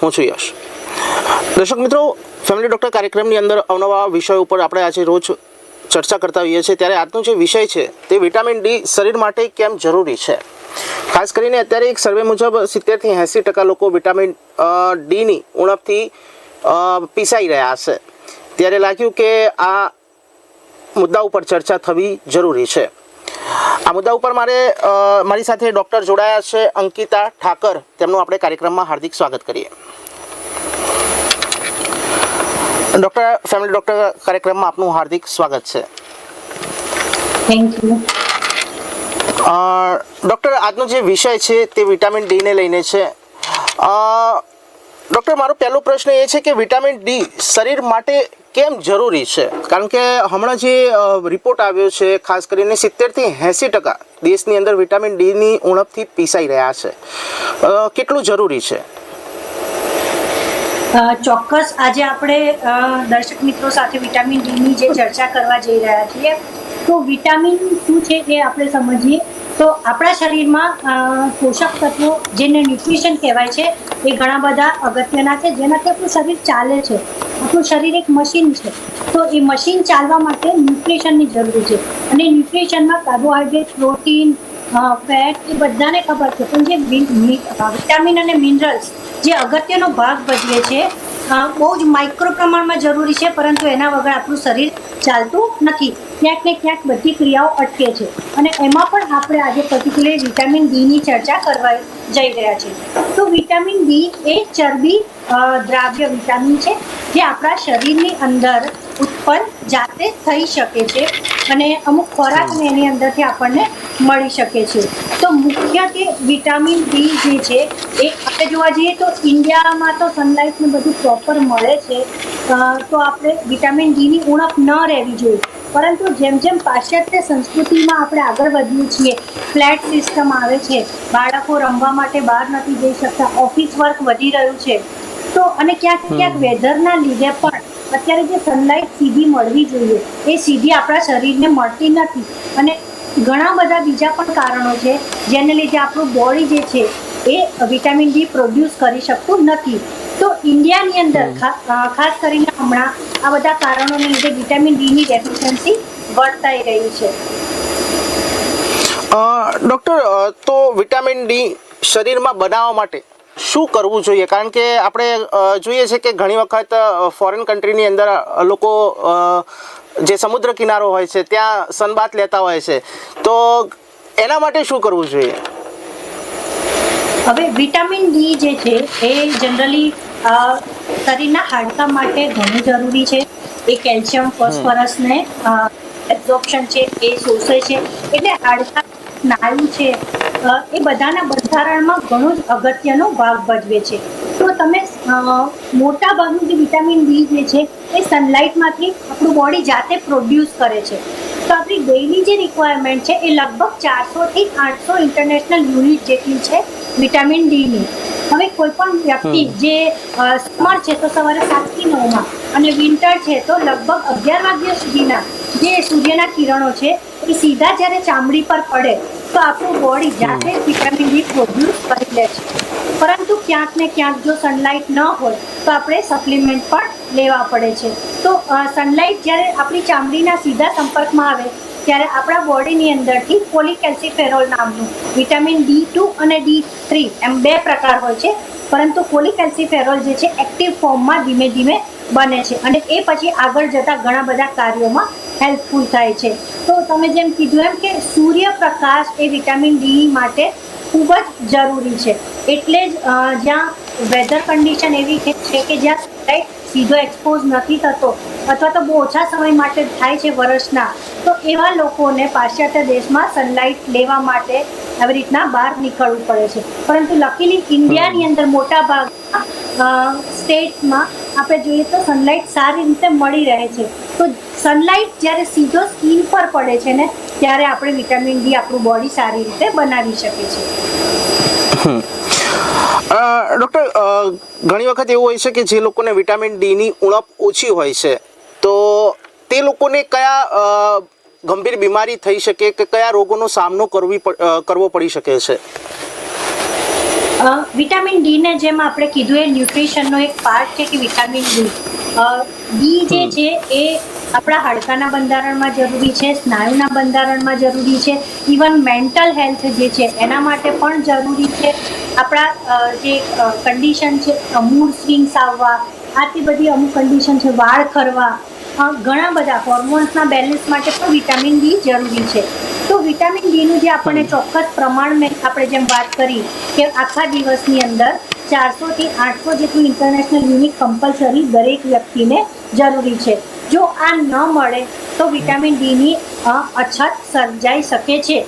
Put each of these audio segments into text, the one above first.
હું છું યશ. દર્શક મિત્રો ફેમિલી ડૉક્ટર કાર્યક્રમની અંદર અવનવા વિષય ઉપર આપણે આજે રોજ ચર્ચા કરતા હોઈએ છીએ. ત્યારે આજનો જે વિષય છે, તે વિટામિન ડી શરીર માટે કેમ જરૂરી છે? ખાસ કરીને અત્યારે એક સર્વે મુજબ, સિત્તેરથી એંસી ટકા લોકો વિટામિન ડીની ઉણપથી પીસાઈ રહ્યા છે. ત્યારે લાગ્યું કે આ મુદ્દા ઉપર ચર્ચા થવી જરૂરી છે. આ મુદ્દા ઉપર મારે મારી સાથે ડૉક્ટર જોડાયા છે અંકિતા ઠાકર. તેમનું આપણે કાર્યક્રમમાં હાર્દિક સ્વાગત કરીએ. ડૉક્ટર ફેમિલી ડૉક્ટર કાર્યક્રમમાં આપનું હાર્દિક સ્વાગત છે. થેન્ક યુ ડૉક્ટર આજનો જે વિષય છે તે વિટામિન ડીને લઈને છે. ડૉક્ટર મારો પહેલો પ્રશ્ન એ છે કે વિટામિન ડી શરીર માટે કેમ જરૂરી છે? કારણ કે હમણાં જે રિપોર્ટ આવ્યો છે, ખાસ કરીને સિત્તેરથી એંસી ટકા દેશની અંદર વિટામિન ડીની ઉણપથી પીસાઈ રહ્યા છે. કેટલું જરૂરી છે? ચોક્કસ આજે આપણે દર્શક મિત્રો સાથે વિટામિન ડીની જે ચર્ચા કરવા જઈ રહ્યા છીએ, તો વિટામિન શું છે એ આપણે સમજીએ. તો આપણા શરીરમાં પોષક તત્વો જેને ન્યુટ્રિશન કહેવાય છે, એ ઘણા બધા અગત્યના છે, જેનાથી આપણું શરીર ચાલે છે. આપણું શરીર એક મશીન છે. તો એ મશીન ચાલવા માટે ન્યુટ્રિશનની જરૂર છે. અને ન્યુટ્રિશનમાં કાર્બોહાઈડ્રેટ, પ્રોટીન ફેટ એ બધાને ખબર છે. પણ જે વિટામિન અને મિનરલ્સ જે અગત્યનો ભાગ ભજવે છે બહુ જ માઇક્રો પ્રમાણમાં જરૂરી છે, પરંતુ એના વગર આપણું શરીર ચાલતું નથી. ક્યાંક ને ક્યાંક બધી ક્રિયાઓ અટકે છે. અને એમાં પણ આપણે આજે પર્ટિક્યુલર વિટામિન ડીની ચર્ચા કરવા જઈ રહ્યા છે. તો વિટામિન બી એ ચરબી દ્રાવ્ય વિટામિન છે, જે આપણા શરીરની અંદર ઉત્પન્ન જાતે થઈ શકે છે અને અમુક ખોરાકને એની અંદરથી આપણને મળી શકે છે. તો મુખ્યત્વે વિટામિન બી જે છે એ આપણે જોવા જઈએ તો ઇન્ડિયામાં તો સનલાઇટને બધું પ્રોપર મળે છે તો આપણે વિટામિન ડીની ઉણપ ન રહેવી જોઈએ. પરંતુ જેમ જેમ પાશ્ચાત્ય સંસ્કૃતિમાં આપણે આગળ વધીએ છીએ ફ્લેટ સિસ્ટમ આવે છે, બાળકો રમવા માટે બહાર નથી જઈ શકતા ઓફિસ વર્ક વધી રહ્યું છે. તો અને ક્યાંક ક્યાંક વેધરના લીધે પણ અત્યારે જે સનલાઇટ સીધી મળવી જોઈએ એ સીધી આપણા શરીરને મળતી નથી. અને ઘણા બધા બીજા પણ કારણો છે જેને લીધે આપણું બોડી જે છે એ વિટામિન ડી પ્રોડ્યુસ કરી શકતું નથી. તો ઇન્ડિયાની અંદર ખાસ કરીને હમણાં આ બધા કારણોને લીધે વિટામિન ડીની ડેફિશિયન્સી વર્તાઈ રહી છે. ડૉક્ટર તો વિટામિન ડી શરીરમાં બનાવવા માટે શું કરવું જોઈએ? કારણ કે આપણે જોઈએ છે કે ઘણી વખત ફોરેન કન્ટ્રીની અંદર લોકો જે સમુદ્ર કિનારો હોય છે, ત્યાં સનબાથ લેતા હોય છે. તો એના માટે શું કરવું જોઈએ? હવે વિટામિન ડી જે છે, એ જનરલી શરીરના હાડકા માટે ઘણું જરૂરી છે. એ કેલ્શિયમ ફોસ્ફરસને એબ્ઝોર્પ્શન છે, એ શોષે છે. એટલે હાડકા સ્નાયુ છે. એ બધાના બંધારણમાં ઘણો જ અગત્યનો ભાગ ભજવે છે. તો તમે મોટા ભાગનું જે વિટામિન ડી જે છે એ સનલાઇટમાંથી આપણું બોડી જાતે પ્રોડ્યુસ કરે છે. તો આપણી ડેઇલી જે રિક્વાયરમેન્ટ છે એ લગભગ ચારસોથી આઠસો ઇન્ટરનેશનલ યુનિટ જેટલી છે વિટામિન ડીની. હવે કોઈ પણ વ્યક્તિ જે સમર છે તો સવારે સાતથી નવમાં અને વિન્ટર છે તો લગભગ અગિયાર વાગ્યા સુધીના જે સૂર્યના કિરણો છે એ સીધા જ્યારે ચામડી પર પડે તો આપણું બોડી જાતે વિટામિન ડી પ્રોડ્યુસ કરી લે છે. પરંતુ ક્યાંક ને ક્યાંક જો સનલાઇટ ન હોય તો આપણે સપ્લિમેન્ટ પણ લેવા પડે છે. તો સનલાઇટ જ્યારે આપણી ચામડીના સીધા સંપર્કમાં આવે ત્યારે આપણા બોડીની અંદરથી પોલિકેલ્સીફેરોલ નામનું વિટામિન ડી ટુ અને ડી થ્રી એમ બે પ્રકાર હોય છે. પરંતુ પોલીકેલ્સીફેરોલ જે છે એક્ટિવ ફોર્મમાં ધીમે ધીમે બને છે. અને એ પછી આગળ જતા ઘણા બધા કાર્યોમાં હેલ્પફુલ થાય છે. તો તમે જેમ કીધું એમ કે સૂર્યપ્રકાશ એ વિટામિન ડી માટે ખૂબ જ જરૂરી છે. એટલે જ જ્યાં વેધર કન્ડિશન એવી છે કે જ્યાં sunlight સીધો એક્સપોઝ નથી થતો અથવા તો બહુ ઓછા સમય માટે થાય છે વર્ષના તો એવા લોકોને પાશ્ચાત્ય દેશમાં સનલાઇટ લેવા માટે આવી રીતના બહાર નીકળવું પડે છે. પરંતુ લકીલી ઇન્ડિયાની અંદર મોટા ભાગ સ્ટેટમાં આપણે જોઈએ તો સનલાઇટ સારી રીતે મળી રહે છે. તો સનલાઇટ જ્યારે સીધો સ્કીન પર પડે છે ને ત્યારે આપણે વિટામિન ડી આપણું બોડી સારી રીતે બનાવી શકે છે. ડૉક્ટર ઘણી વખત એવું હોય છે કે જે લોકોને વિટામિન ડીની ઉણપ ઓછી હોય છે તો તે લોકોને કયા ગંભીર બીમારી થઈ શકે કે કયા રોગોનો સામનો કરવી કરવો પડી શકે છે? વિટામિન ડી ને જેમ આપણે કીધું એ ન્યુટ્રિશનનો એક પાર્ટ છે કે વિટામિન ડી ડી જે છે એ આપણા હાડકાના બંધારણમાં જરૂરી છે સ્નાયુના બંધારણમાં જરૂરી છે ઇવન મેન્ટલ હેલ્થ જે છે એના માટે પણ જરૂરી છે. આપણા જે કન્ડિશન છે મૂડ સ્વિંગ્સ આવવા આટલી બધી અમુક કન્ડિશન છે વાળ ખરવા ઘણા બધા હોર્મોન્સના બેલેન્સ માટે પણ વિટામિન ડી જરૂરી છે. તો વિટામિન ડીનું જે આપણને ચોક્કસ પ્રમાણ મેં આપણે જેમ વાત કરી કે આખા દિવસની અંદર ચારસોથી આઠસો જેટલું ઇન્ટરનેશનલ યુનિટ કમ્પલસરી દરેક વ્યક્તિને જરૂરી છે. જો આ ન મળે તો વિટામિન ડીની અછત સર્જાઈ શકે છે.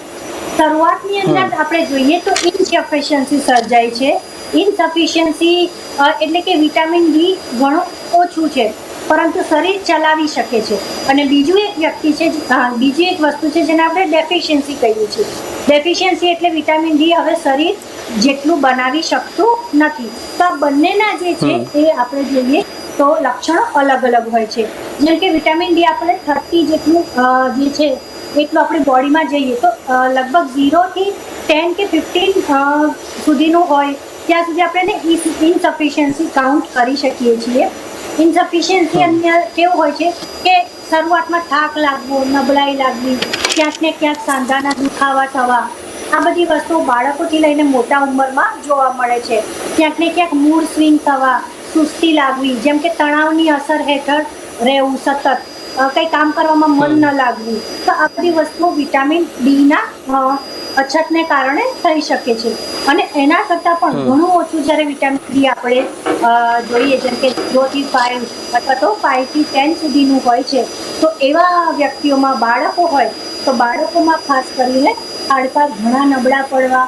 શરૂઆતની અંદર આપણે જોઈએ તો ઇનસફિશિયન્સી સર્જાય છે. ઇનસફિશિયન્સી એટલે કે વિટામિન ડી ઘણું ઓછું છે પરંતુ શરીર ચલાવી શકે છે. અને બીજું એક વ્યક્તિ છે બીજી એક વસ્તુ છે જેને આપણે ડેફિશિયન્સી કહીએ છીએ. ડેફિશિયન્સી એટલે વિટામિન ડી હવે શરીર જેટલું બનાવી શકતું નથી. તો આ બંનેના જે છે એ આપણે જોઈએ તો લક્ષણો અલગ અલગ હોય છે. જેમ કે વિટામિન ડી આપણે થર્ટી જેટલું જે છે એટલું આપણી બોડીમાં જઈએ તો લગભગ ઝીરોથી ટેન કે ફિફ્ટીન સુધીનું હોય. ત્યાં સુધી આપણે ઇનસફિશિયન્સી કાઉન્ટ કરી શકીએ છીએ. ઇનસફિશિયન્સી અંદર કેવું હોય છે કે શરૂઆતમાં થાક લાગવો નબળાઈ લાગવી ક્યાંક ને ક્યાંક સાંધાના દુખાવા થવા આ બધી વસ્તુઓ બાળકોથી લઈને મોટા ઉંમરમાં જોવા મળે છે. ક્યાંક ને ક્યાંક મૂડ સ્વિંગ થવા સુસ્તી લાગવી જેમ કે તણાવની અસર હેઠળ રહેવું સતત કંઈ કામ કરવામાં મન ન લાગવું. તો આ બધી વસ્તુઓ વિટામિન ડીના અછતને કારણે થઈ શકે છે. અને એના કરતાં પણ ઘણું ઓછું જ્યારે વિટામિન ડી આપણે જોઈએ જેમ કે થી ફાઇવ અથવા તો ફાઇવથી ટેન સુધીનું હોય છે તો એવા વ્યક્તિઓમાં બાળકો હોય તો બાળકોમાં ખાસ કરીને હાડકાં ઘણા નબળા પડવા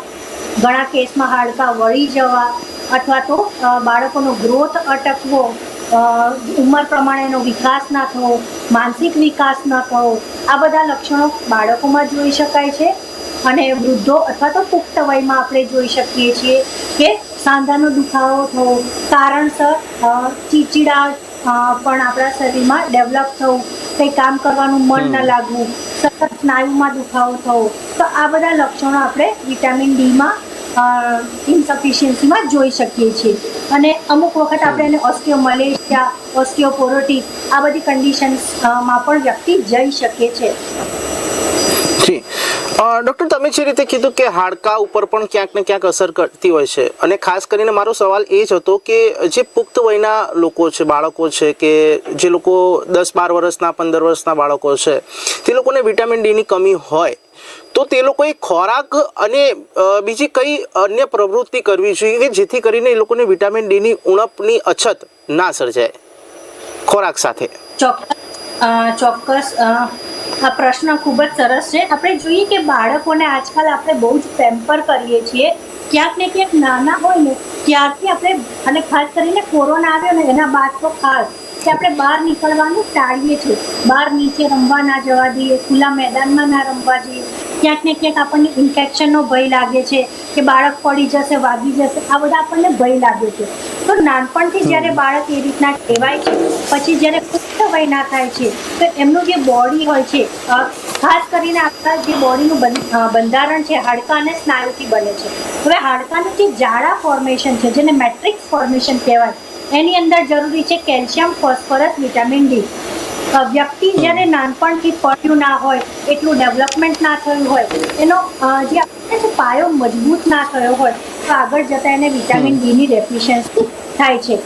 ઘણા કેસમાં હાડકાં વળી જવા અથવા તો બાળકોનો ગ્રોથ અટકવો ઉંમર પ્રમાણેનો વિકાસ ના થવો માનસિક વિકાસ ન થવો આ બધા લક્ષણો બાળકોમાં જોઈ શકાય છે. અને વૃદ્ધો અથવા તો પુખ્ત વયમાં આપણે જોઈ શકીએ છીએ કે સાંધાનો દુખાવો થવો કારણસર ચીચીડા પણ આપણા શરીરમાં ડેવલપ થવું કંઈ કામ કરવાનું મન ન લાગવું સતત સ્નાયુમાં દુખાવો થવો તો આ બધા લક્ષણો આપણે વિટામિન ડીમાં ઇનસફિશિયન્સીમાં જોઈ શકીએ છીએ. અને અમુક વખત આપણે એને ઓસ્ટિયોમલેશિયા ઓસ્ટિયોપોરોટિક આ બધી કન્ડિશન્સમાં પણ વ્યક્તિ જઈ શકે છે. જી. ડૉક્ટર તમે જે રીતે કીધું કે હાડકા ઉપર પણ ક્યાંક ને ક્યાંક અસર કરતી હોય છે. અને ખાસ કરીને મારો સવાલ એ જ હતો કે જે પુખ્ત વયના લોકો છે, બાળકો છે કે જે લોકો દસ બાર વર્ષના, પંદર વર્ષના બાળકો છે, તે લોકોને વિટામિન ડીની કમી હોય તો તે લોકોએ ખોરાક અને બીજી કઈ અન્ય પ્રવૃત્તિ કરવી જોઈએ કે જેથી કરીને એ લોકોને વિટામિન ડીની ઉણપની અછત ના સર્જાય? ખોરાક સાથે. ચોક્કસ આ પ્રશ્ન ખૂબ જ સરસ છે. આપણે જોઈએ કે બાળકોને આજકાલ આપણે બહુ જ પેમ્પર કરીએ છીએ. ક્યાંક ને ક્યાંક નાના હોય ને, ત્યારથી આપણે, અને ખાસ કરીને કોરોના આવ્યો ને, એના બાદ તો ખાસ. કે આપણે બહાર નીકળવાનું ટાળીએ છીએ. બહાર નીચે રમવા ના જવા દઈએ ખુલ્લા મેદાનમાં ના રમવા જઈએ. ક્યાંક ને ક્યાંક આપણને ઇન્ફેક્શનનો ભય લાગે છે કે બાળક પડી જશે વાગી જશે. આ બધા આપણને ભય લાગે છે. તો નાનપણથી જ્યારે બાળક એ રીતના કહેવાય છે પછી જ્યારે પુખ્ત વયના થાય છે તો એમનું જે બોડી હોય છે ખાસ કરીને આપણા જે બોડીનું બંધારણ છે હાડકાં અને સ્નાયુથી બને છે. હવે હાડકાનું જે જાડા ફોર્મેશન છે જેને મેટ્રિક્સ ફોર્મેશન કહેવાય એની અંદર જરૂરી છે કેલ્શિયમ, ફોસ્ફરસ, વિટામિન ડી. વ્યક્તિ જ્યારે નાનપણથી પડ્યું ના હોય, એટલું ડેવલપમેન્ટ ના થયું હોય, એનો જે પાયો મજબૂત ના થયો હોય તો આગળ જતાં એને વિટામિન ડીની ડેફિશિયન્સી થાય છે.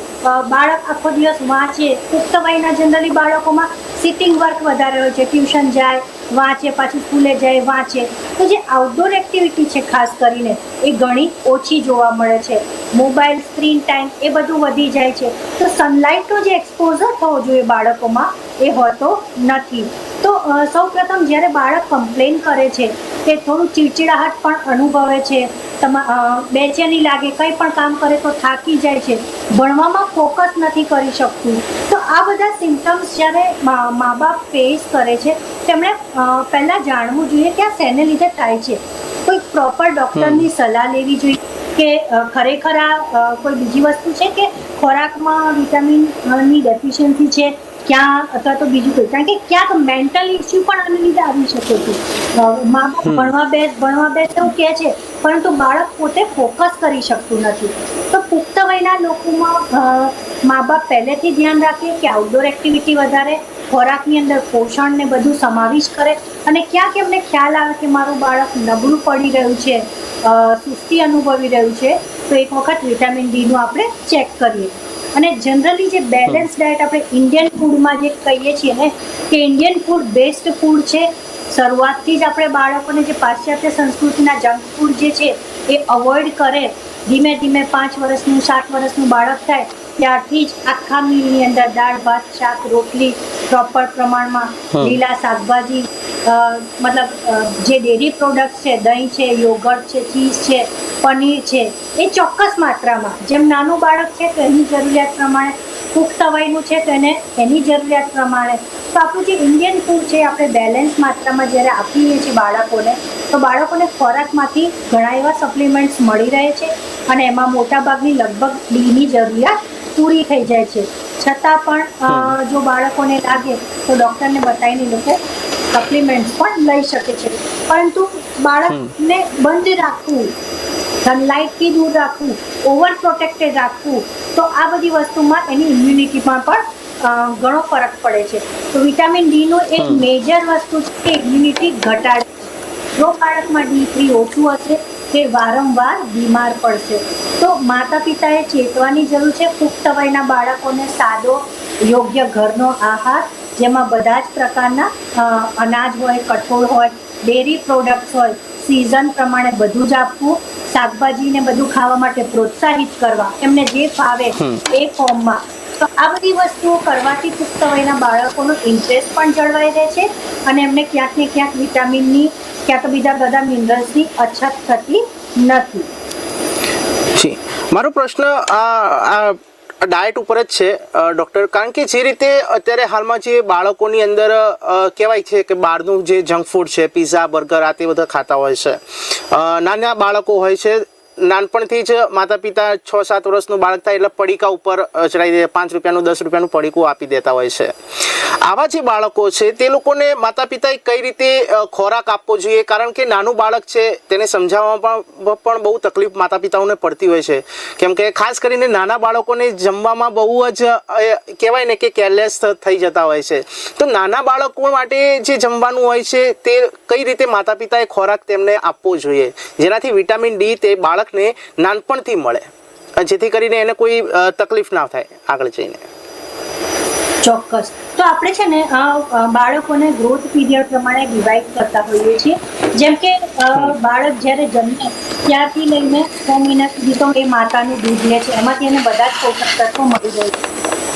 બાળક આખો દિવસ વાંચે. પુખ્ત વયના જનરલી બાળકોમાં સિટિંગ વર્ક વધારે હોય છે. ટ્યુશન જાય વાંચે પાછું સ્કૂલે જાય વાંચે. તો જે આઉટડોર એક્ટિવિટી છે ખાસ કરીને એ ઘણી ઓછી જોવા મળે છે. મોબાઈલ સ્ક્રીન ટાઈમ એ બધું વધી જાય છે. તો સનલાઇટનો જે એક્સપોઝર થવો જોઈએ બાળકોમાં એ હોતો નથી. તો સૌ પ્રથમ જ્યારે બાળક કમ્પ્લેન કરે છે તે થોડું ચીડચીડાહટ પણ અનુભવે છે તમા અ, બેચેની લાગે કંઈ પણ કામ કરે તો થાકી જાય છે. ભણવામાં ફોકસ નથી કરી શકતું. તો આ બધા સિમ્ટમ્સ જ્યારે મા મા બાપ ફેસ કરે છે તેમણે પહેલાં જાણવું જોઈએ કે આ શેને લીધે થાય છે. કોઈ પ્રોપર ડૉક્ટરની સલાહ લેવી જોઈએ કે ખરેખર આ કોઈ બીજી વસ્તુ છે કે ખોરાકમાં વિટામિનની ડેફિશિયન્સી છે? ક્યાં અથવા તો બીજું કોઈ. કારણ કે ક્યાંક મેન્ટલ ઇસ્યુ પણ આને લીધે આવી શકે છે. મા બાપ ભણવા બેસ ભણવા બેસ એવું કહે છે પરંતુ બાળક પોતે ફોકસ કરી શકતું નથી. તો પુખ્ત વયના લોકોમાં મા બાપ પહેલેથી ધ્યાન રાખે કે આઉટડોર એક્ટિવિટી વધારે ખોરાકની અંદર પોષણ ને બધું સમાવિષ્ટ કરે અને ક્યાંક એમને ખ્યાલ આવે કે મારું બાળક નબળું પડી રહ્યું છે સુસ્તી અનુભવી રહ્યું છે તો એક વખત વિટામિન ડીનું આપણે ચેક કરીએ. અને જનરલી જે બેલેન્સ ડાયટ આપણે ઇન્ડિયન ફૂડમાં જે કહીએ છીએ ને કે ઇન્ડિયન ફૂડ બેસ્ટ ફૂડ છે શરૂઆતથી જ આપણે બાળકોને જે પાશ્ચાત્ય સંસ્કૃતિના જંક ફૂડ જે છે એ અવોઇડ કરે ધીમે ધીમે પાંચ વર્ષનું સાત વર્ષનું બાળક થાય ત્યારથી જ આખા મીલની અંદર દાળ ભાત શાક રોટલી પ્રોપર પ્રમાણમાં લીલા શાકભાજી મતલબ જે ડેરી પ્રોડક્ટ છે દહીં છે યોગર્ટ છે ચીઝ છે પનીર છે એ ચોક્કસ માત્રામાં જેમ નાનું બાળક છે તો એની જરૂરિયાત પ્રમાણે કૂક વયનું છે તો એને એની જરૂરિયાત પ્રમાણે. તો આપણું જે ઇન્ડિયન ફૂડ છે આપણે બેલેન્સ માત્રામાં જ્યારે આપીએ છીએ બાળકોને તો બાળકોને ખોરાકમાંથી ઘણા એવા સપ્લિમેન્ટ્સ મળી રહે છે અને એમાં મોટાભાગની લગભગ ડીની જરૂરિયાત પૂરી થઈ જાય છે. છતાં પણ જો બાળકોને લાગે તો ડૉક્ટરને બતાવીને લોકો સપ્લિમેન્ટ્સ પણ લઈ શકે છે. પરંતુ બાળકને બંધ રાખવું સનલાઇટથી દૂર રાખવું ઓવર પ્રોટેક્ટેડ રાખવું તો આ બધી વસ્તુમાં એની ઇમ્યુનિટીમાં પણ ઘણો ફરક પડે છે. તો વિટામિન ડીનું એક મેજર વસ્તુ છે કે ઇમ્યુનિટી ઘટાડે જો બાળકમાં ડી થ્રી ઓછું હશે તે વારંવાર બીમાર પડશે. તો માતા પિતાએ ચેતવાની જરૂર છે પુખ્ત વયના બાળકોને સાદો યોગ્ય ઘરનો આહાર જેમાં બધા જ પ્રકારના અનાજ હોય કઠોળ હોય ડેરી પ્રોડક્ટ્સ હોય સિઝન પ્રમાણે બધું જ આપવું શાકભાજી ને બધું ખાવા માટે પ્રોત્સાહિત કરવા એમને જે ફાવે એ ફોર્મમાં. તો આ બધી વસ્તુઓ કરવાથી પુખ્ત વયના બાળકોનો ઇન્ટરેસ્ટ પણ જળવાઈ રહે છે અને એમને ક્યાંક ને ક્યાંક વિટામિનની ક્યાં તો બીજા બધા મિનરલ્સની અછત થતી નથી. જી. મારો પ્રશ્ન આ ડાયટ ઉપર જ છે ડૉક્ટર. કારણ કે જે રીતે અત્યારે હાલમાં જે બાળકોની અંદર કહેવાય છે કે બહારનું જે જંક ફૂડ છે, પીઝા, બર્ગર, આ તે બધા ખાતા હોય છે. નાના બાળકો હોય છે નાનપણથી જ માતા પિતા છ સાત વર્ષનું બાળક થાય એટલે પડીકા ઉપર ચડાવી દે પાંચ રૂપિયાનું, દસ રૂપિયાનું પડીકું આપી દેતા હોય છે. આવા જે બાળકો છે, તે લોકોને માતા પિતાએ કઈ રીતે ખોરાક આપવો જોઈએ? કારણ કે નાનું બાળક છે, તેને સમજાવવામાં પણ બહુ તકલીફ માતા પિતાઓને પડતી હોય છે. કેમ કે ખાસ કરીને નાના બાળકોને જમવામાં બહુ જ કહેવાય ને કે કેરલેસ થઈ જતા હોય છે. તો નાના બાળકો માટે જે જમવાનું હોય છે, તે કઈ રીતે માતા પિતાએ ખોરાક તેમને આપવો જોઈએ? જેનાથી વિટામિન ડી તે બાળકને નાનપણથી મળે. જેથી કરીને એને કોઈ તકલીફ ના થાય આગળ જઈને. ચોક્કસ. તો આપણે છે ને બાળકોને ગ્રોથ પીરિયડ પ્રમાણે ડિવાઈડ કરતા હોઈએ છીએ. જેમ કે બાળક જ્યારે જન્મે ત્યારથી લઈને છ મહિના સુધી તો એ માતાનું દૂધ લે છે. એમાંથી એને બધા જ પોષક તત્વો મળી જાય છે.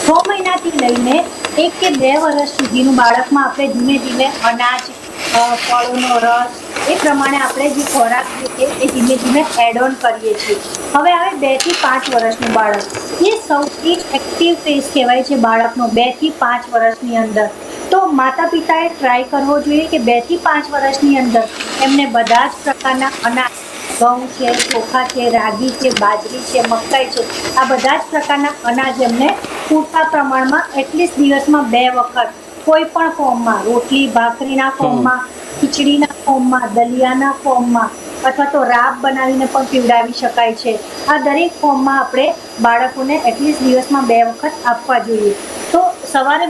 છ મહિનાથી લઈને એક કે બે વર્ષ સુધીનું બાળકમાં આપણે ધીમે ધીમે અનાજ ફળોનો રસ. એ પ્રમાણે આપણે જે ખોરાક છે એ ધીમે ધીમે એડ ઓન કરીએ છીએ. હવે આવે બેથી પાંચ વર્ષનું બાળક. એ સૌથી એક્ટિવ ફેઝ કહેવાય છે બાળકનો, બેથી પાંચ વર્ષની અંદર. તો માતા પિતાએ ટ્રાય કરવો જોઈએ કે બેથી પાંચ વર્ષની અંદર એમને બધા જ પ્રકારના અનાજ, ઘઉં છે, ચોખા છે, રાગી છે, બાજરી છે, મકાઈ છે, આ બધા જ પ્રકારના અનાજ એમને પૂરતા પ્રમાણમાં એટલીસ્ટ દિવસમાં બે વખત કોઈ પણ ફોર્મમાં રોટલી ભાખરીના ફોર્મમાં ખીચડીના ફોર્મમાં દલિયાના ફોર્મમાં અથવા તો રાબ બનાવીને પણ પીવડાવી શકાય છે. આ દરેક ફોર્મમાં આપણે બાળકોને એટલીસ્ટ દિવસમાં બે વખત આપવા જોઈએ. તો સવારે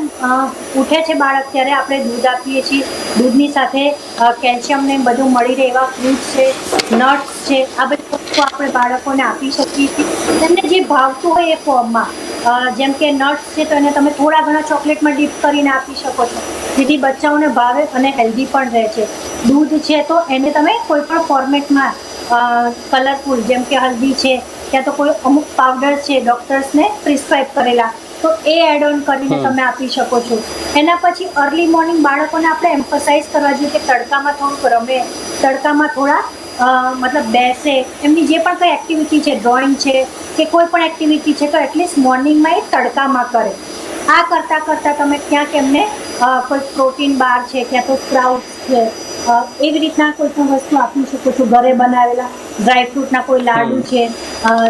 ઉઠે છે બાળક ત્યારે આપણે દૂધ આપીએ છીએ. દૂધની સાથે કેલ્શિયમને બધું મળી રહે એવા ફ્રૂટ્સ છે નટ્સ છે, આ બધી વસ્તુ આપણે બાળકોને આપી શકીએ છીએ. તેમને જે ભાવતું હોય એ ફોર્મમાં જેમ કે નટ્સ છે તો એને તમે થોડા ઘણા ચોકલેટમાં ડીપ કરીને આપી શકો છો. જેથી બચ્ચાઓને ભાવે અને હેલ્ધી પણ રહે છે. દૂધ છે તો એને તમે કોઈ પણ ફોર્મેટમાં કલરફુલ જેમ કે હલ્દી છે, ક્યાં તો કોઈ અમુક પાવડર છે ડૉક્ટર્સને પ્રિસ્ક્રાઇબ કરેલા. તો એ એડ ઓન કરીને તમે આપી શકો છો. એના પછી અર્લી મોર્નિંગ બાળકોને આપણે એમ્ફસાઇઝ કરવા જોઈએ કે તડકામાં થોડુંક રમે તડકામાં થોડા મતલબ બેસે. એમની જે પણ કંઈ એક્ટિવિટી છે ડ્રોઈંગ છે કે કોઈ પણ એક્ટિવિટી છે તો એટલીસ્ટ મોર્નિંગમાં એ તડકામાં કરે. આ કરતાં કરતાં તમે ક્યાંક એમને કોઈ પ્રોટીન બાર છે ક્યાં તો સ્પ્રાઉટ્સ છે એવી રીતના કોઈ પણ વસ્તુ આપી શકો છો. ઘરે બનાવેલા ડ્રાયફ્રૂટના કોઈ લાડુ છે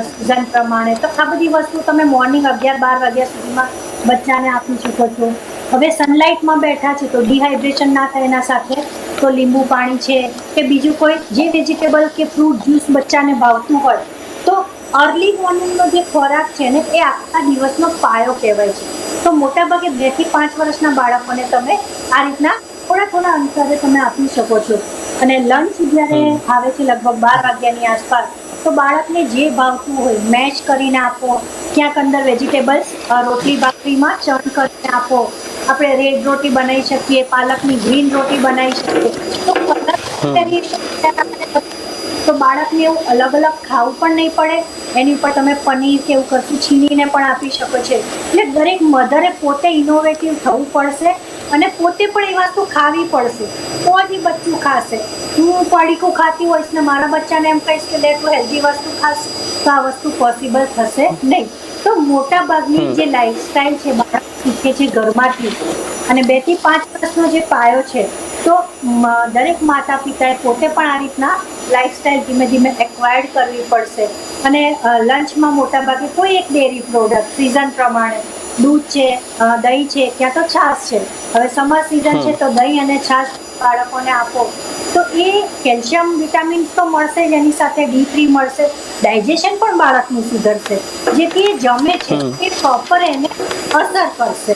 સિઝન પ્રમાણે. તો આ બધી વસ્તુ તમે મોર્નિંગ અગિયાર બાર વાગ્યા સુધીમાં બચ્ચાને આપી શકો છો. હવે સનલાઇટમાં બેઠા છે તો ડિહાઇડ્રેશન ના થાય એના સાથે. તો લીંબુ પાણી છે કે બીજું કોઈ જે વેજીટેબલ કે ફ્રૂટ જ્યુસ બચ્ચાને ભાવતું હોય. તો અર્લી મોર્નિંગનો જે ખોરાક છે ને એ આખા દિવસનો પાયો કહેવાય છે. તો મોટાભાગે બેથી પાંચ વર્ષના બાળકોને તમે આ રીતના થોડા થોડા અંતરે તમે આપી શકો છો. અને લંચ જ્યારે આવે છે લગભગ બાર વાગ્યાની આસપાસ તો બાળકને જે ભાવતું હોય મેશ કરીને આપો. ક્યાંક અંદર વેજીટેબલ્સ રોટલી ભાખરીમાં ચણ કરીને આપો. આપણે રેડ રોટી બનાવી શકીએ પાલકની ગ્રીન રોટી બનાવી શકીએ. તો તો બાળકને એવું અલગ અલગ ખાવું પણ નહીં પડે. એની ઉપર તમે પનીર કે એવું કશું છીનીને પણ આપી શકો છો. એટલે દરેક મધરે પોતે ઇનોવેટિવ થવું પડશે. અને પોતે પણ એ વસ્તુ ખાવી પડશે. તો જ એ બચ્ચું ખાશે. હું પડીકું ખાતી હોઈશ ને મારા બચ્ચાને એમ કહીશ કે લે તું હેલ્ધી વસ્તુ ખાશ. તો આ વસ્તુ પોસિબલ થશે નહીં. તો મોટા ભાગની જે લાઈફસ્ટાઈલ છે બાળક શીખે છે ઘરમાંથી. અને બેથી પાંચ વર્ષનો જે પાયો છે તો દરેક માતા પિતાએ પોતે પણ આ રીતના લાઈફસ્ટાઈલ ધીમે ધીમે એક્વાયર્ડ કરવી પડશે. અને લંચમાં મોટાભાગે કોઈ એક ડેરી પ્રોડક્ટ સિઝન પ્રમાણે દૂધ છે દહીં છે ક્યાં તો છાશ છે. હવે સમર સિઝન છે તો દહીં અને છાશ બાળકોને આપો. તો એ કેલ્શિયમ વિટામિન્સ તો મળશે જ એની સાથે ડી થ્રી મળશે. ડાયજેશન પણ બાળકનું સુધરશે. જેથી એ જમે છે એ પ્રોપર એને અસર કરશે.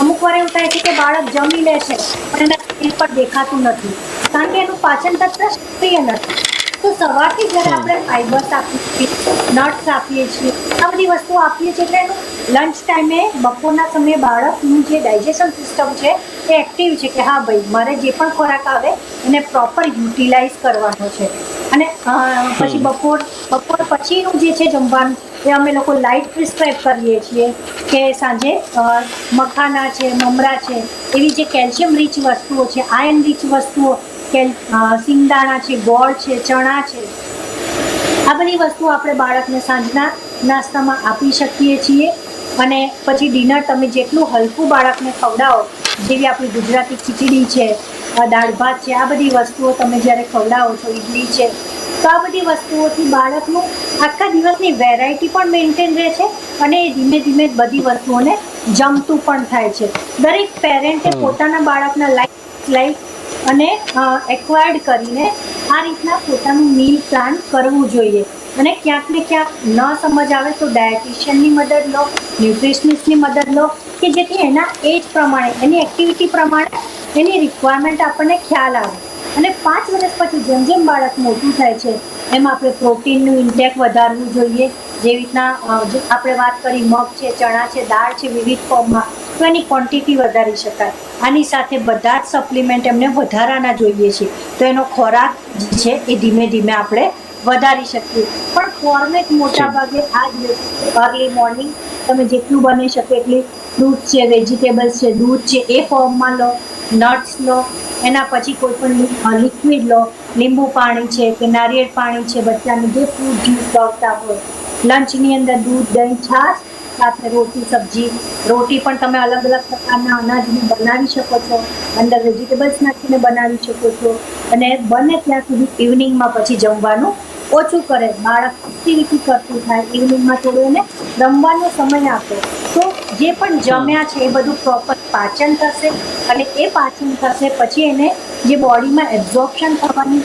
અમુક વાર એવું થાય છે કે બાળક જમી લે છે પણ એના શરીર પર દેખાતું નથી. કારણ કે એનું પાચન તંત્ર સક્રિય નથી. તો સવારથી જ્યારે આપણે ફાઈબર્સ આપીએ છીએ નટ્સ આપીએ છીએ આ બધી વસ્તુઓ આપીએ છીએ એટલે એનું લંચ ટાઈમે બપોરના સમયે બાળકનું જે ડાયજેશન સિસ્ટમ છે એ એક્ટિવ છે કે હા ભાઈ મારે જે પણ ખોરાક આવે એને પ્રોપર યુટિલાઇઝ કરવાનો છે. અને પછી બપોર બપોર પછીનું જે છે જમવાનું એ અમે લોકો લાઇટ પ્રિસ્ક્રાઇબ કરીએ છીએ કે સાંજે મખાના છે મમરા છે એવી જે કેલ્શિયમ રીચ વસ્તુઓ છે આયર્ન રીચ વસ્તુઓ અ, સિંગદાણા છે ગોળ છે ચણા છે. આ બધી વસ્તુઓ આપણે બાળકને સાંજના નાસ્તામાં આપી શકીએ છીએ. અને પછી ડિનર તમે જેટલું હલકું બાળકને ખવડાવો જેવી આપણી ગુજરાતી ખીચડી છે દાળ ભાત છે આ બધી વસ્તુઓ તમે જ્યારે ખવડાવો છો ઇડલી છે તો આ બધી વસ્તુઓથી બાળકનું આખા દિવસની વેરાયટી પણ મેન્ટેન રહે છે અને એ ધીમે ધીમે બધી વસ્તુઓને જમતું પણ થાય છે. દરેક પેરેન્ટે. પોતાના બાળકના લાઈફ લાઈફ અને એક્વાયર્ડ કરીને આ રીતના પોતાનું મીલ પ્લાન કરવું જોઈએ. અને ક્યાંક ને ક્યાંક ન સમજ આવે તો ડાયટિશિયનની મદદ લો ન્યુટ્રિશનિસ્ટની મદદ લો, કે જેથી એના એજ પ્રમાણે, એની એક્ટિવિટી પ્રમાણે એની રિક્વાયરમેન્ટ આપણને ખ્યાલ આવે. અને પાંચ વર્ષ પછી જેમ જેમ બાળક મોટું થાય છે, એમ આપણે પ્રોટીનનું ઇન્ટેક વધારવું જોઈએ. જેવી રીતના આપણે વાત કરી, મગ છે, ચણા છે, દાળ છે, વિવિધ ફોર્મમાં તો એની ક્વોન્ટિટી વધારી શકાય. આની સાથે બધા જ સપ્લિમેન્ટ એમને વધારાના જોઈએ છે. તો એનો ખોરાક જે છે એ ધીમે ધીમે આપણે વધારી શકીએ. પણ ફોર્મેટ મોટા ભાગે આ જ અર્લી મોર્નિંગ તમે જેટલું બની શકે એટલી ફ્રૂટ છે વેજીટેબલ્સ છે દૂધ છે એ ફોર્મમાં લો નટ્સ લો એના પછી કોઈ પણ લિક્વિડ લો લીંબુ પાણી છે કે નારિયેળ પાણી છે બચ્ચાને જે ફ્રૂટ જ્યુસ ભાવતા હોય. લંચની અંદર દૂધ દહીં છાશ સાથે રોટી સબ્જી. રોટી પણ તમે અલગ અલગ પ્રકારના અનાજની બનાવી શકો છો. અંદર વેજીટેબલ્સ નાખીને બનાવી શકો છો. અને બને ત્યાં સુધી ઇવનિંગમાં પછી જમવાનું ઓછું કરે. બાળક એક્ટિવિટી કરતું થાય ઇવનિંગમાં થોડું એને રમવાનો સમય આપો. તો જે પણ જમ્યા છે, એ બધું પ્રોપર પાચન થશે અને એ પાચન થશે પછી એને જે બોડીમાં એબ્ઝોર્પ્શન થવાની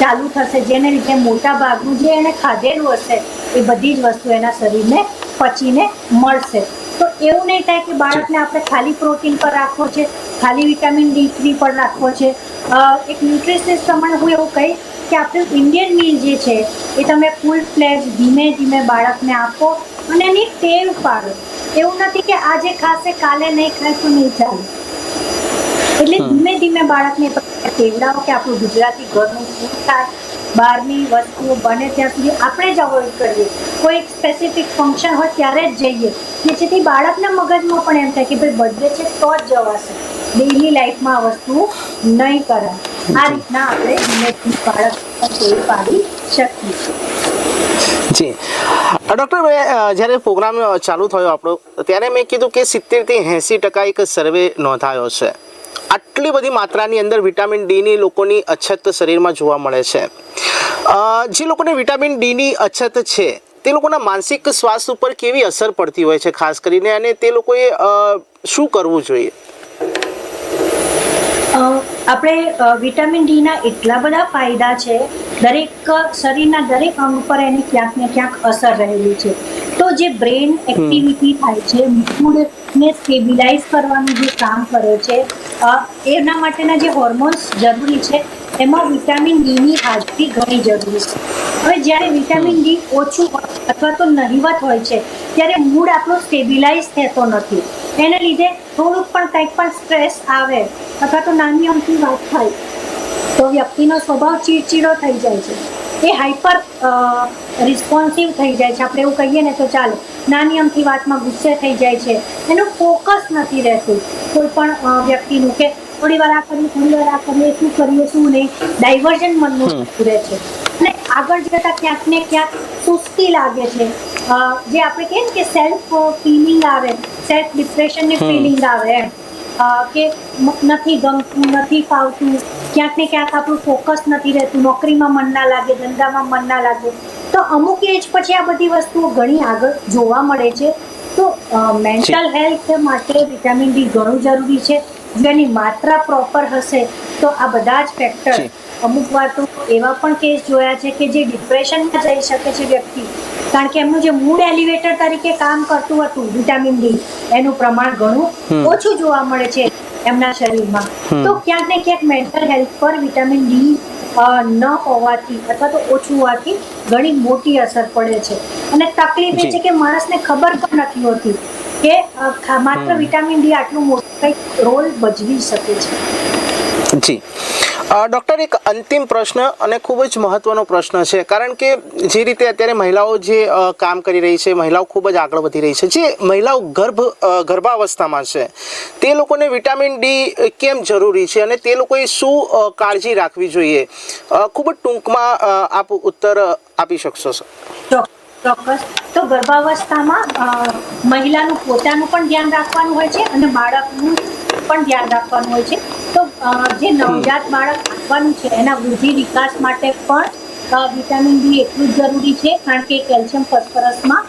ચાલુ થશે, જેને લીધે મોટા ભાગનું જે એને ખાધેલું હશે, એ બધી જ વસ્તુ એના શરીરને પચીને મળશે. તો એવું નહીં થાય કે બાળકને આપણે ખાલી પ્રોટીન પર રાખવો છે, ખાલી વિટામિન ડી થ્રી પર રાખવો છે. એક ન્યુટ્રિશનિસ્ટ પ્રમાણે હું એવું કહીશ કે આપણું ઇન્ડિયન મીલ જે છે એ તમે ફૂલ ફ્લેજ ધીમે ધીમે બાળકને આપો અને એની ટેવ પાડો. એવું નથી કે આજે ખાશે કાલે નહીં ખાય તો નહીં ચાલે. એટલે ધીમે ધીમે બાળકને ટેવડાવો કે આપણું ગુજરાતી ઘરનું ફૂડ થાય બહારની વસ્તુઓ બને ત્યાં સુધી આપણે જ અવોઇડ કરીએ. કોઈ સ્પેસિફિક ફંક્શન હોય ત્યારે જ જઈએ. કે જેથી બાળકના મગજમાં પણ એમ થાય કે ભાઈ બર્થડે છે તો જ જવાશે. ડેઇલી લાઈફમાં આ વસ્તુ નહીં કરાય. આ રીતના આપણે ધીમેથી બાળક ટેવ પાડી શકીએ જી. ડૉક્ટર જ્યારે પ્રોગ્રામ ચાલુ થયો આપણો, ત્યારે મેં કીધું કે સિત્તેરથી એંસી ટકા એક સર્વે નોંધાયો છે. આટલી બધી માત્રાની અંદર વિટામિન ડીની લોકોની અછત શરીરમાં જોવા મળે છે. જે લોકોને વિટામિન ડીની અછત છે, તે લોકોના માનસિક સ્વાસ્થ્ય ઉપર કેવી અસર પડતી હોય છે, ખાસ કરીને, અને તે લોકોએ શું કરવું જોઈએ? આપણે વિટામિન ડીના એટલા બધા ફાયદા છે. દરેક શરીરના દરેક અંગ પર એની ક્યાંક ને ક્યાંક અસર રહેલી છે. તો જે બ્રેન એક્ટિવિટી થાય છે મૂડને સ્ટેબિલાઇઝ કરવાનું જે કામ કરે છે એના માટેના જે હોર્મોન્સ જરૂરી છે એમાં વિટામિન ડીની હાજરી ઘણી જરૂરી છે. હવે જ્યારે વિટામિન ડી ઓછું હોય અથવા તો નહિવત હોય છે ત્યારે મૂડ આપણો સ્ટેબિલાઇઝ થતો નથી. એને લીધે થોડુંક પણ કંઈક પણ સ્ટ્રેસ આવે અથવા તો નાની અમથી વાત થાય તો વ્યક્તિનો સ્વભાવ ચીડચીડો થઈ જાય છે. એ હાઈપર રિસ્પોન્સિવ થઈ જાય છે. આપણે એવું કહીએ ને તો ચાલે નાની અમથી વાતમાં ગુસ્સે થઈ જાય છે. એનું ફોકસ નથી રહેતું. કોઈ પણ વ્યક્તિનું કે થોડી વાર આ કરીએ થોડી વાર આ કરીએ શું કરીએ શું નહીં ડાયવર્ઝન મનનું રહે છે. અને આગળ જતાં ક્યાંક ને ક્યાંક સુસ્તી લાગે છે. જે આપણે કહીએ ને કે સેલ્ફ ફિલિંગ આવે સેલ્ફ ડિપ્રેશનની ફિલિંગ આવે એમ. કે નથી ગમતું નથી ફાવતું ક્યાંક ને ક્યાંક આપણું ફોકસ નથી રહેતું નોકરીમાં મન ના લાગે ધંધામાં મન ના લાગે. તો અમુક એજ પછી આ બધી વસ્તુઓ ઘણી આગળ જોવા મળે છે. તો મેન્ટલ હેલ્થ માટે વિટામિન ડી ઘણું જરૂરી છે. જેની માત્રા પ્રોપર હશે તો આ બધા જ ફેક્ટર. અમુક વાર તો એવા પણ કેસ જોયા છે કે જે ડિપ્રેશનમાં જઈ શકે છે વ્યક્તિ. કારણ કે એમનું જે મૂડ એલિવેટર તરીકે કામ કરતું હતું વિટામિન ડી એનું પ્રમાણ ઘણું ઓછું જોવા મળે છે એમના શરીરમાં. તો ક્યાંક ને ક્યાંક મેન્ટલ હેલ્થ પર વિટામિન ડી ન હોવાથી અથવા તો ઓછું હોવાથી ઘણી મોટી અસર પડે છે. અને તકલીફ એ છે કે માણસને ખબર પણ નથી હોતી કે માત્ર વિટામિન ડી આટલું મોટું કંઈક રોલ ભજવી શકે છે. જી. ડૉક્ટર, એક અંતિમ પ્રશ્ન અને ખૂબ જ મહત્વનો પ્રશ્ન છે. કારણ કે જે રીતે અત્યારે મહિલાઓ જે કામ કરી રહી છે, મહિલાઓ ખૂબ જ આગળ વધી રહી છે. જે મહિલાઓ ગર્ભ ગર્ભાવસ્થામાં છે, તે લોકોને વિટામિન ડી કેમ જરૂરી છે અને તે લોકોએ શું કાળજી રાખવી જોઈએ? ખૂબ જ ટૂંકમાં આપ ઉત્તર આપી શકશો, સર. ચોક્કસ. તો ગર્ભાવસ્થામાં મહિલાનું પોતાનું પણ ધ્યાન રાખવાનું હોય છે અને બાળકનું પણ ધ્યાન રાખવાનું હોય છે. તો જે નવજાત બાળક આપવાનું છે, એના વૃદ્ધિ વિકાસ માટે પણ વિટામિન બી એટલું જ જરૂરી છે, કારણ કે કેલ્શિયમ ફોસ્ફરસમાં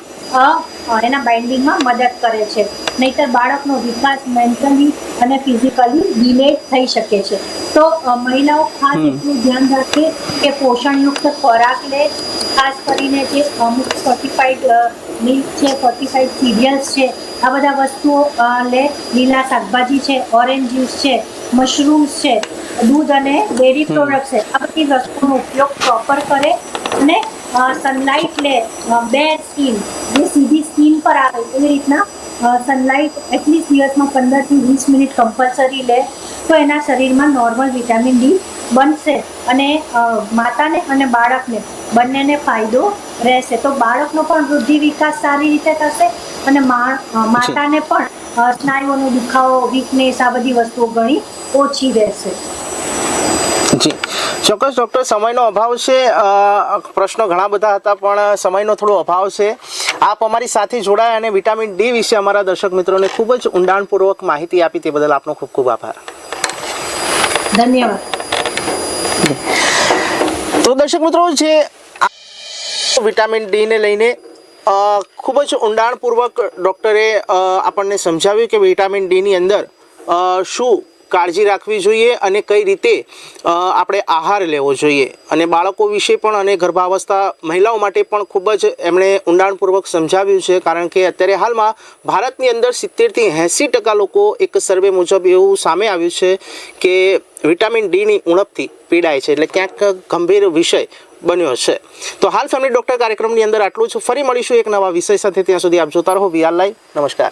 એના બાઇન્ડિંગમાં મદદ કરે છે. નહીતર બાળકનો વિકાસ મેન્ટલી અને ફિઝિકલી ડિલેટ થઈ શકે છે. તો મહિલાઓ ખાસ એટલું ધ્યાન રાખે કે પોષણયુક્ત ખોરાક લે. ખાસ કરીને જે અમુક ફોર્ટિફાઈડ મિલ્ક છે ફોર્ટિફાઈડ સિરિયલ્સ છે આ બધા વસ્તુઓ લે. લીલા શાકભાજી છે ઓરેન્જ જ્યુસ છે મશરૂમ્સ છે દૂધ અને ડેરી પ્રોડક્ટ્સ છે. આ બધી વસ્તુનો ઉપયોગ પ્રોપર કરે અને સનલાઇટ લે. બે સ્કીન જે સીધી સ્કીન પર આવે એવી રીતના સનલાઇટ એટલીસ્ટ દિવસમાં પંદરથી વીસ મિનિટ કમ્પલસરી લે તો એના શરીરમાં નોર્મલ વિટામિન ડી બનશે અને માતાને અને બાળકને બંનેને ફાયદો રહેશે. તો બાળકનો પણ વૃદ્ધિ વિકાસ સારી રીતે થશે અને માતાને પણ સ્નાયુઓનો દુખાવો વીકનેસ આ બધી વસ્તુઓ ઘણી ઓછી રહેશે. જી. ચોક્કસ ડૉક્ટર સમયનો અભાવ છે. પ્રશ્નો ઘણા બધા હતા પણ સમયનો થોડો અભાવ છે. આપ અમારી સાથે જોડાયા અને વિટામિન ડી વિશે અમારા દર્શક મિત્રોને ખૂબ જ ઊંડાણપૂર્વક માહિતી આપી તે બદલ આપનો ખૂબ ખૂબ આભાર. ધન્યવાદ. તો દર્શક મિત્રો જે વિટામિન ડીને લઈને ખૂબ જ ઊંડાણપૂર્વક ડૉક્ટરે આપણને સમજાવ્યું કે વિટામિન ડીની અંદર શું કાળજી રાખવી જોઈએ અને કઈ રીતે આપણે આહાર લેવો જોઈએ. અને બાળકો વિશે પણ અને ગર્ભાવસ્થા મહિલાઓ માટે પણ ખૂબ જ એમણે ઊંડાણપૂર્વક સમજાવ્યું છે, કારણ કે અત્યારે હાલમાં ભારતની અંદર સિત્તેરથી એંસી ટકા લોકો એક સર્વે મુજબ એવું સામે આવ્યું છે કે વિટામિન ડીની ઉણપથી પીડાય છે, એટલે ક્યાંક ગંભીર વિષય બન્યો છે. તો હાલ ફેમિલી ડૉક્ટર કાર્યક્રમની અંદર આટલું જ. ફરી મળીશું એક નવા વિષય સાથે. ત્યાં સુધી આપ જોતા રહો. VR live. નમસ્કાર.